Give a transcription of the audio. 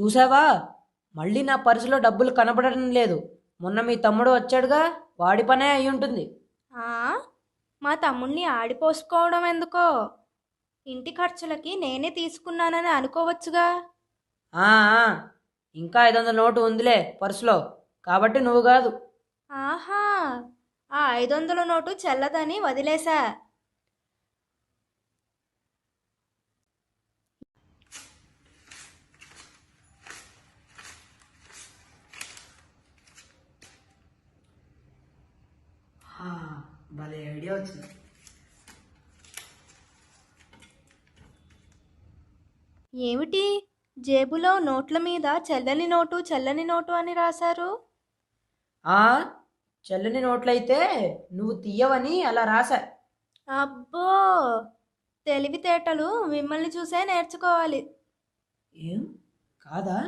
చూసావా? మళ్ళీ నా పర్సులో డబ్బులు కనపడడం లేదు. మొన్న మీ తమ్ముడు వచ్చాడుగా వాడి పనే అయి ఉంటుంది. ఆ, మా తమ్ముణ్ణి ఆడిపోసుకోవడం ఎందుకో? ఇంటి ఖర్చులకి నేనే తీసుకున్నానని అనుకోవచ్చుగా. ఇంకా ఐదు వందల నోటు ఉందిలే పర్సులో. కాబట్టి నువ్వు కాదు. ఆహా. ఆ ఐదు వందల నోటు చెల్లదని వదిలేశా. భలే ఐడియా వచ్చింది. ఏమిటి? జేబులో నోట్ల మీద చెల్లని నోటు చెల్లని నోటు అని రాశారు? ఆ చెల్లని నోట్లయితే నువ్వు తీయవని అలా రాసా అబ్బో! తెలివితేటలు మిమ్మల్ని చూసే నేర్చుకోవాలి. ఏం? కాదా?